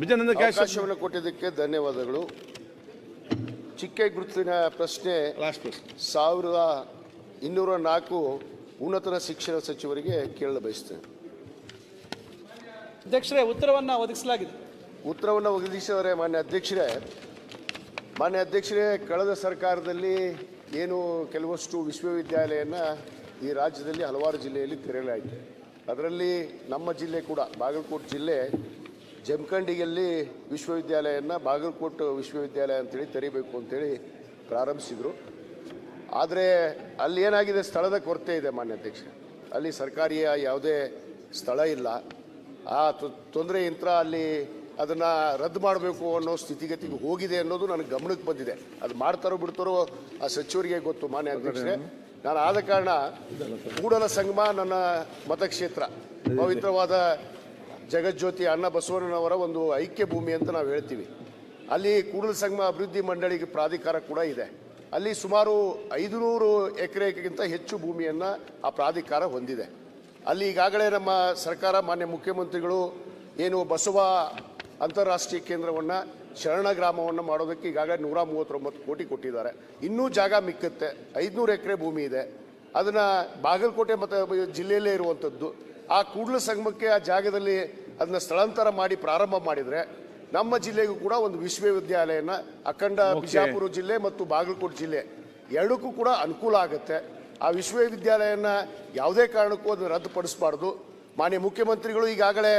ಬಿಜಾನಂದ cash ಅವಕಾಶವನ್ನು ಕೊಟ್ಟಿದ್ದಕ್ಕೆ ಧನ್ಯವಾದಗಳು. ಚಿಕ್ಕ ಗುರುತಿನ ಪ್ರಶ್ನೆ ಸಾವಿರದ ಇನ್ನೂರ ನಾಲ್ಕು ಉನ್ನತ ಶಿಕ್ಷಣ ಸಚಿವರಿಗೆ ಕೇಳಲು ಬಯಸ್ತೇನೆ. ಅಧ್ಯಕ್ಷರೇ ಉತ್ತರವನ್ನು ಒದಗಿಸಲಾಗಿದೆ. ಉತ್ತರವನ್ನು ಒದಗಿಸಿದರೆ ಮಾನ್ಯ ಅಧ್ಯಕ್ಷರೇ. ಮಾನ್ಯ ಅಧ್ಯಕ್ಷರೇ ಕಳೆದ ಸರ್ಕಾರದಲ್ಲಿ ಏನು ಕೆಲವಷ್ಟು ವಿಶ್ವವಿದ್ಯಾಲಯನ ಈ ರಾಜ್ಯದಲ್ಲಿ ಹಲವಾರು ಜಿಲ್ಲೆಯಲ್ಲಿ ತೆರೆಯಲಾಯಿತು. ಅದರಲ್ಲಿ ನಮ್ಮ ಜಿಲ್ಲೆ ಕೂಡ ಬಾಗಲಕೋಟೆ ಜಿಲ್ಲೆ ಜಮಖಂಡಿಯಲ್ಲಿ ವಿಶ್ವವಿದ್ಯಾಲಯನ ಬಾಗಲಕೋಟೆ ವಿಶ್ವವಿದ್ಯಾಲಯ ಅಂತೇಳಿ ತೆರಿಬೇಕು ಅಂತೇಳಿ ಪ್ರಾರಂಭಿಸಿದರು. ಆದರೆ ಅಲ್ಲಿ ಏನಾಗಿದೆ, ಸ್ಥಳದ ಕೊರತೆ ಇದೆ ಮಾನ್ಯ ಅಧ್ಯಕ್ಷ. ಅಲ್ಲಿ ಸರ್ಕಾರಿಯ ಯಾವುದೇ ಸ್ಥಳ ಇಲ್ಲ. ಆ ತೊಂದರೆ ಯಂತ್ರ ಅಲ್ಲಿ ಅದನ್ನು ರದ್ದು ಮಾಡಬೇಕು ಅನ್ನೋ ಸ್ಥಿತಿಗತಿಗೆ ಹೋಗಿದೆ ಅನ್ನೋದು ನನಗೆ ಗಮನಕ್ಕೆ ಬಂದಿದೆ. ಅದು ಮಾಡ್ತಾರೋ ಬಿಡ್ತಾರೋ ಆ ಸಚಿವರಿಗೆ ಗೊತ್ತು ಮಾನ್ಯ ಅಧ್ಯಕ್ಷರೇ. ನಾನು ಆದ ಕಾರಣ ಕೂಡಲ ಸಂಗಮ ನನ್ನ ಮತಕ್ಷೇತ್ರ, ಪವಿತ್ರವಾದ ಜಗಜ್ಯೋತಿ ಅಣ್ಣ ಬಸವಣ್ಣನವರ ಒಂದು ಐಕ್ಯ ಭೂಮಿ ಅಂತ ನಾವು ಹೇಳ್ತೀವಿ. ಅಲ್ಲಿ ಕೂಡಲ ಸಂಗಮ ಅಭಿವೃದ್ಧಿ ಮಂಡಳಿಗೆ ಪ್ರಾಧಿಕಾರ ಕೂಡ ಇದೆ. ಅಲ್ಲಿ ಸುಮಾರು ಐದುನೂರು ಎಕರೆಗಿಂತ ಹೆಚ್ಚು ಭೂಮಿಯನ್ನು ಆ ಪ್ರಾಧಿಕಾರ ಹೊಂದಿದೆ. ಅಲ್ಲಿ ಈಗಾಗಲೇ ನಮ್ಮ ಸರ್ಕಾರ ಮಾನ್ಯ ಮುಖ್ಯಮಂತ್ರಿಗಳು ಏನು ಬಸವ ಅಂತಾರಾಷ್ಟ್ರೀಯ ಕೇಂದ್ರವನ್ನು ಶರಣ ಗ್ರಾಮವನ್ನು ಮಾಡೋದಕ್ಕೆ ಈಗಾಗಲೇ ನೂರ ಮೂವತ್ತೊಂಬತ್ತು ಕೋಟಿ ಕೊಟ್ಟಿದ್ದಾರೆ. ಇನ್ನೂ ಜಾಗ ಮಿಕ್ಕತ್ತೆ. ಐದುನೂರು ಎಕರೆ ಭೂಮಿ ಇದೆ. ಅದನ್ನು ಬಾಗಲಕೋಟೆ ಮತ್ತು ಜಿಲ್ಲೆಯಲ್ಲೇ ಇರುವಂಥದ್ದು ಆ ಕೂಡಲ ಸಂಗಮಕ್ಕೆ ಆ ಜಾಗದಲ್ಲಿ ಅದನ್ನ ಸ್ಥಳಾಂತರ ಮಾಡಿ ಪ್ರಾರಂಭ ಮಾಡಿದರೆ ನಮ್ಮ ಜಿಲ್ಲೆಗೂ ಕೂಡ ಒಂದು ವಿಶ್ವವಿದ್ಯಾಲಯನ ಅಖಂಡ ಬಿಜಾಪುರ ಜಿಲ್ಲೆ ಮತ್ತು ಬಾಗಲಕೋಟೆ ಜಿಲ್ಲೆ ಎರಡಕ್ಕೂ ಕೂಡ ಅನುಕೂಲ ಆಗುತ್ತೆ. ಆ ವಿಶ್ವವಿದ್ಯಾಲಯನ ಯಾವುದೇ ಕಾರಣಕ್ಕೂ ಅದನ್ನು ರದ್ದುಪಡಿಸಬಾರ್ದು. ಮಾನ್ಯ ಮುಖ್ಯಮಂತ್ರಿಗಳು ಈಗಾಗಲೇ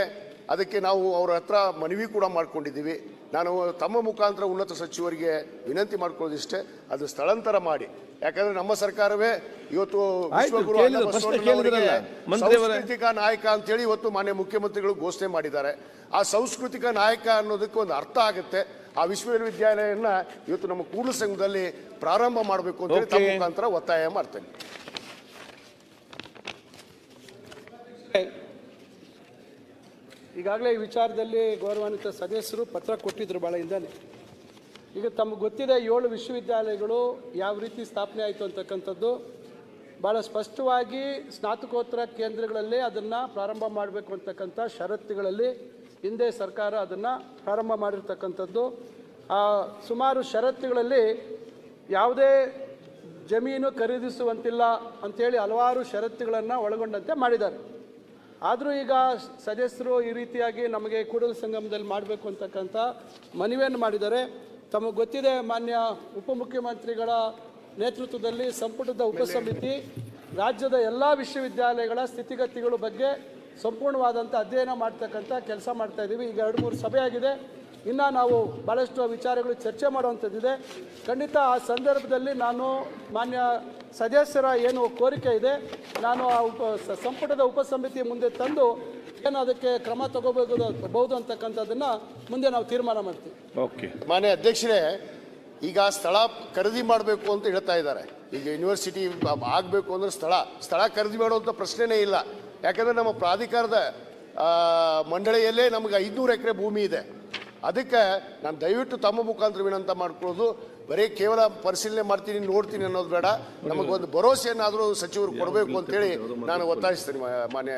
ಅದಕ್ಕೆ ನಾವು ಅವರ ಹತ್ರ ಮನವಿ ಕೂಡ ಮಾಡ್ಕೊಂಡಿದ್ದೀವಿ. ನಾನು ತಮ್ಮ ಮುಖಾಂತರ ಉನ್ನತ ಸಚಿವರಿಗೆ ವಿನಂತಿ ಮಾಡ್ಕೊಳ್ಳೋದಿಷ್ಟೇ. ಅದು ಸ್ಥಳಾಂತರ ಮಾಡಿ. ಯಾಕಂದ್ರೆ ನಮ್ಮ ಸರ್ಕಾರವೇ ಇವತ್ತು ಆಯ್ತು, ವಿಶ್ವಗುರು ಕೇಳಿದ್ರು, ಅಣ್ಣ ಪ್ರಶ್ನೆ ಕೇಳಿದ್ರಲ್ಲ, ಮಂತ್ರಿಯವರೇ. ಸಾಂಸ್ಕೃತಿಕ ನಾಯಕ ಅಂತೇಳಿ ಇವತ್ತು ಮಾನ್ಯ ಮುಖ್ಯಮಂತ್ರಿಗಳು ಘೋಷಣೆ ಮಾಡಿದ್ದಾರೆ ಆ ಸಾಂಸ್ಕೃತಿಕ ನಾಯಕ ಅನ್ನೋದಕ್ಕೆ ಒಂದು ಅರ್ಥ ಆಗುತ್ತೆ ಆ ವಿಶ್ವವಿದ್ಯಾಲಯನ ಇವತ್ತು ನಮ್ಮ ಕೂಡಲ ಸಂಘದಲ್ಲಿ ಪ್ರಾರಂಭ ಮಾಡಬೇಕು ಅಂತ ಹೇಳಿ ತಮ್ಮ Okay. ಮುಖಾಂತರ ಒತ್ತಾಯ ಮಾಡ್ತೇನೆ ಈಗಾಗಲೇ ಈ ವಿಚಾರದಲ್ಲಿ ಗೌರವಾನ್ವಿತ ಸದಸ್ಯರು ಪತ್ರ ಕೊಟ್ಟಿದ್ರು ಬಹಳ ಹಿಂದಾನೆ ಈಗ ತಮಗೆ ಗೊತ್ತಿದೆ ಏಳು ವಿಶ್ವವಿದ್ಯಾಲಯಗಳು ಯಾವ ರೀತಿ ಸ್ಥಾಪನೆ ಆಯಿತು ಅಂತಕ್ಕಂಥದ್ದು. ಭಾಳ ಸ್ಪಷ್ಟವಾಗಿ ಸ್ನಾತಕೋತ್ತರ ಕೇಂದ್ರಗಳಲ್ಲಿ ಅದನ್ನು ಪ್ರಾರಂಭ ಮಾಡಬೇಕು ಅಂತಕ್ಕಂಥ ಷರತ್ತುಗಳಲ್ಲಿ ಹಿಂದೆ ಸರ್ಕಾರ ಅದನ್ನು ಪ್ರಾರಂಭ ಮಾಡಿರ್ತಕ್ಕಂಥದ್ದು. ಆ, ಸುಮಾರು ಷರತ್ತುಗಳಲ್ಲಿ ಯಾವುದೇ ಜಮೀನು ಖರೀದಿಸುವಂತಿಲ್ಲ ಅಂಥೇಳಿ ಹಲವಾರು ಷರತ್ತುಗಳನ್ನು ಒಳಗೊಂಡಂತೆ ಮಾಡಿದ್ದಾರೆ. ಆದರೂ ಈಗ ಸದಸ್ಯರು ಈ ರೀತಿಯಾಗಿ ನಮಗೆ ಕೂಡಲ ಸಂಗಮದಲ್ಲಿ ಮಾಡಬೇಕು ಅಂತಕ್ಕಂಥ ಮನವಿಯನ್ನು ಮಾಡಿದ್ದಾರೆ. ತಮಗೆ ಗೊತ್ತಿದೆ ಮಾನ್ಯ ಉಪಮುಖ್ಯಮಂತ್ರಿಗಳ ನೇತೃತ್ವದಲ್ಲಿ ಸಂಪುಟದ ಉಪಸಮಿತಿ. ರಾಜ್ಯದ ಎಲ್ಲ ವಿಶ್ವವಿದ್ಯಾಲಯಗಳ ಸ್ಥಿತಿಗತಿಗಳ ಬಗ್ಗೆ ಸಂಪೂರ್ಣವಾದಂಥ ಅಧ್ಯಯನ ಮಾಡ್ತಕ್ಕಂಥ ಕೆಲಸ ಮಾಡ್ತಾ ಇದ್ದೀವಿ ಈಗ ಎರಡು ಮೂರು ಸಭೆ ಆಗಿದೆ. ಇನ್ನು ನಾವು ಭಾಳಷ್ಟು ವಿಚಾರಗಳು ಚರ್ಚೆ ಮಾಡುವಂಥದ್ದಿದೆ. ಖಂಡಿತ ಆ ಸಂದರ್ಭದಲ್ಲಿ ನಾನು ಮಾನ್ಯ ಸದಸ್ಯರ ಏನು ಕೋರಿಕೆ ಇದೆ, ನಾನು ಆ ಉಪ ಸಂಪುಟದ ಉಪಸಮಿತಿ ಮುಂದೆ ತಂದು ಏನು ಅದಕ್ಕೆ ಕ್ರಮ ತಗೋಬೇಕು ಬಹುದು ಅಂತಕ್ಕಂಥದ್ದನ್ನು ಮುಂದೆ ನಾವು ತೀರ್ಮಾನ ಮಾಡ್ತೀವಿ. ಓಕೆ. ಮಾನ್ಯ ಅಧ್ಯಕ್ಷರೇ ಈಗ ಸ್ಥಳ ಖರೀದಿ ಮಾಡಬೇಕು ಅಂತ ಹೇಳ್ತಾ ಇದ್ದಾರೆ. ಈಗ ಯೂನಿವರ್ಸಿಟಿ ಆಗಬೇಕು ಅಂದ್ರೆ ಸ್ಥಳ ಸ್ಥಳ ಖರೀದಿ ಮಾಡುವಂಥ ಪ್ರಶ್ನೆನೇ ಇಲ್ಲ. ಯಾಕಂದ್ರೆ ನಮ್ಮ ಪ್ರಾಧಿಕಾರದ ಆ, ಮಂಡಳಿಯಲ್ಲೇ ನಮಗೆ ಐದುನೂರು ಎಕರೆ ಭೂಮಿ ಇದೆ. ಅದಕ್ಕೆ ನಾನು ದಯವಿಟ್ಟು ತಮ್ಮ ಮುಖಾಂತರ ವಿನಂತ ಮಾಡ್ಕೊಳ್ಳೋದು ಬರೀ ಕೇವಲ ಪರಿಶೀಲನೆ ಮಾಡ್ತೀನಿ ನೋಡ್ತೀನಿ ಅನ್ನೋದು ಬೇಡ. ನಮಗೊಂದು ಭರವಸೆಯನ್ನಾದರೂ ಸಚಿವರು ಕೊಡಬೇಕು ಅಂತೇಳಿ ನಾನು ಒತ್ತಾಯಿಸ್ತೀನಿ ಮಾನ್ಯ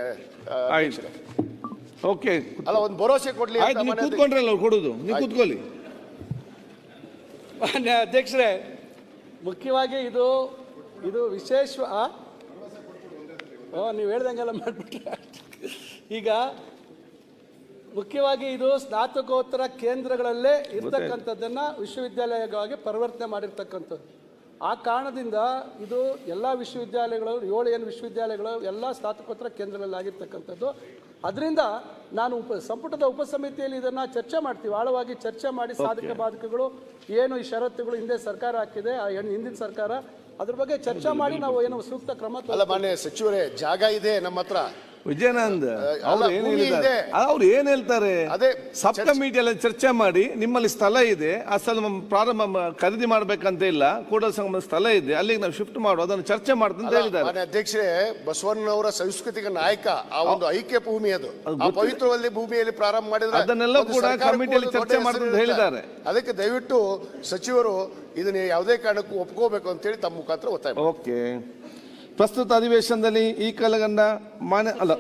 ಓಕೆ. ಅಲ್ಲ ಒಂದು ಭರವಸೆ ಕೊಡ್ಲಿ ಕೂತ್ಕೊಂಡ್ರಲ್ಲ ಕೊಡೋದು ಕೊಡುದು. ನೀವು ಕೂತ್ಕೊಳ್ಳಿ. ಮಾನ್ಯ ಅಧ್ಯಕ್ಷರೇ ಮುಖ್ಯವಾಗಿ ಇದು ಇದು ವಿಶೇಷ ಓ ನೀವು ಹೇಳ್ದಂಗೆಲ್ಲ ಮಾಡಿಬಿಟ್ರೆ ಈಗ ಮುಖ್ಯವಾಗಿ ಇದು ಸ್ನಾತಕೋತ್ತರ ಕೇಂದ್ರಗಳಲ್ಲೇ ಇರ್ತಕ್ಕಂಥದ್ದನ್ನ ವಿಶ್ವವಿದ್ಯಾಲಯವಾಗಿ ಪರಿವರ್ತನೆ ಮಾಡಿರ್ತಕ್ಕಂಥದ್ದು. ಆ ಕಾರಣದಿಂದ ಇದು ಎಲ್ಲ ವಿಶ್ವವಿದ್ಯಾಲಯಗಳು ಏಳು ಏನು ವಿಶ್ವವಿದ್ಯಾಲಯಗಳು ಎಲ್ಲ ಸ್ನಾತಕೋತ್ತರ ಕೇಂದ್ರಗಳಲ್ಲಿ ಆಗಿರ್ತಕ್ಕಂಥದ್ದು. ಅದರಿಂದ ನಾನು ಉಪ ಸಂಪುಟದ ಉಪಸಮಿತಿಯಲ್ಲಿ ಇದನ್ನು ಚರ್ಚೆ ಮಾಡ್ತೀವಿ. ಆಳವಾಗಿ ಚರ್ಚೆ ಮಾಡಿ ಸಾಧಕ ಬಾಧಕಗಳು ಏನು ಈ ಷರತ್ತುಗಳು ಹಿಂದೆ ಸರ್ಕಾರ ಹಾಕಿದೆ ಆ ಹಿಂದಿನ ಸರ್ಕಾರ ಅದ್ರ ಬಗ್ಗೆ ಚರ್ಚೆ ಮಾಡಿ ನಾವು ಏನು ಸೂಕ್ತ ಕ್ರಮ ಅಲ್ಲ ಮಾನ್ಯ ಸಚಿವರೇ ಜಾಗ ಇದೆ ನಮ್ಮ ಹತ್ರ. ವಿಜಯನಂದ್ ಅವ್ರು ಏನ್ ಹೇಳಿದ್ದಾರೆ? ಅವ್ರು ಏನ್ ಹೇಳ್ತಾರೆ? ಅದೇ ಸಬ್ ಕಮಿಟಿ ಕಮಿಟಿಯಲ್ಲಿ ಚರ್ಚೆ ಮಾಡಿ ನಿಮ್ಮಲ್ಲಿ ಸ್ಥಳ ಇದೆ ಆ ಸ್ಥಳ ಪ್ರಾರಂಭ ಖರೀದಿ ಮಾಡ್ಬೇಕಂತ ಇಲ್ಲ ಕೂಡಲ ಸಂಗಮ ಸ್ಥಳ ಇದೆ ಅಲ್ಲಿಗೆ ನಾವು ಶಿಫ್ಟ್ ಮಾಡುವ ಅದನ್ನು ಚರ್ಚೆ ಮಾಡ್ತಂತ ಹೇಳಿದ್ದಾರೆ. ಅಧ್ಯಕ್ಷರೇ ಬಸವಣ್ಣನವರ ಸಾಂಸ್ಕೃತಿಕ ನಾಯಕ ಆ ಒಂದು ಐಕ್ಯ ಭೂಮಿ ಅದು. ಪವಿತ್ರವಲ್ಲಿ ಭೂಮಿಯಲ್ಲಿ ಪ್ರಾರಂಭ ಮಾಡಿದ್ರೆ ಅದನ್ನೆಲ್ಲ ಕೂಡ ಕಮಿಟಿಯಲ್ಲಿ ಚರ್ಚೆ ಮಾಡ್ತಂತ ಹೇಳಿದ್ದಾರೆ. ಅದಕ್ಕೆ ದಯವಿಟ್ಟು ಸಚಿವರು ಇದನ್ನ ಯಾವುದೇ ಕಾರಣಕ್ಕೂ ಒಪ್ಕೋಬೇಕು ಅಂತೇಳಿ ತಮ್ಮ ಮುಖಾಂತರ ಒತ್ತಾಯ. ಓಕೆ. ಪ್ರಸ್ತುತ ಅಧಿವೇಶನದಲ್ಲಿ ಈ ಕಾಲಗಂಡ ಮಾನ್ಯ ಅಲ್ಲ.